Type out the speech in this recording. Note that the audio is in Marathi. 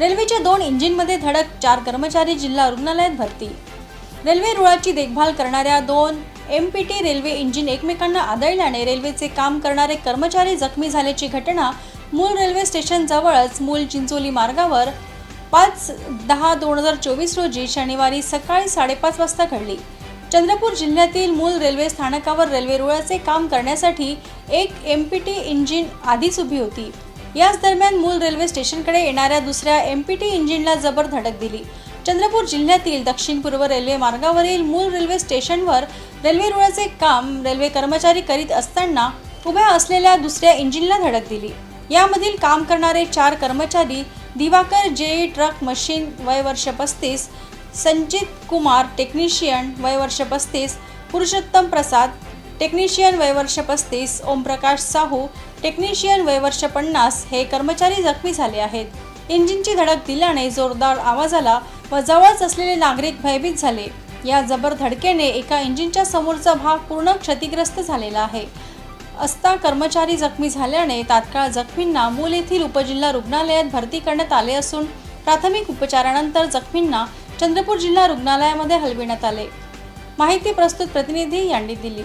रेल्वेच्या दोन इंजिनमध्ये धडक चार कर्मचारी जिल्हा रुग्णालयात भरती. रेल्वे रुळाची देखभाल करणाऱ्या दोन M P T railway engine एकमेकांना आदळल्याने रेल्वेचे काम करणारे कर्मचारी जखमी झाल्याची घटना मूळ रेल्वे स्टेशनजवळच मूल चिंचोली मार्गावर पाच दहा दोन हजार चोवीस रोजी शनिवारी सकाळी साडेपाच वाजता घडली. चंद्रपूर जिल्ह्यातील मूल रेल्वे स्थानकावर रेल्वे रुळाचे काम करण्यासाठी एक एम पी टी इंजिन आधीच उभी होती. याच दरम्यान मूल रेल्वे स्टेशनकडे येणाऱ्या दुसऱ्या एम पी टी इंजिनला जबर धडक दिली. चंद्रपूर जिल्ह्यातील दक्षिण पूर्व रेल्वे मार्गावरील मूल रेल्वे स्टेशनवर रेल्वे रुळाचे काम रेल्वे कर्मचारी करीत असताना उभ्या असलेल्या दुसऱ्या इंजिनला धडक दिली. यामधील काम करणारे चार कर्मचारी दिवाकर जे ट्रक मशीन वय वर्ष पस्तीस संजित कुमार टेक्निशियन वय वर्ष पस्तीस पुरुषोत्तम प्रसाद टेक्निशियन वयवर्ष पस्तीस ओमप्रकाश साहू टेक्निशियन वयवर्ष पन्नास हे कर्मचारी जखमी झाले आहेत. इंजिनची धडक दिल्याने जोरदार आवाज आला व जवळच असलेले नागरिक भयभीत झाले. या जबर धडकेने एका इंजिनच्या समोरचा भाग पूर्ण क्षतिग्रस्त झालेला आहे. असता कर्मचारी जखमी झाल्याने तात्काळ जखमींना मूल येथील उपजिल्हा रुग्णालयात भरती करण्यात आले असून प्राथमिक उपचारानंतर जखमींना चंद्रपूर जिल्हा रुग्णालयामध्ये हलविण्यात आले. माहिती प्रस्तुत प्रतिनिधी यांनी दिली.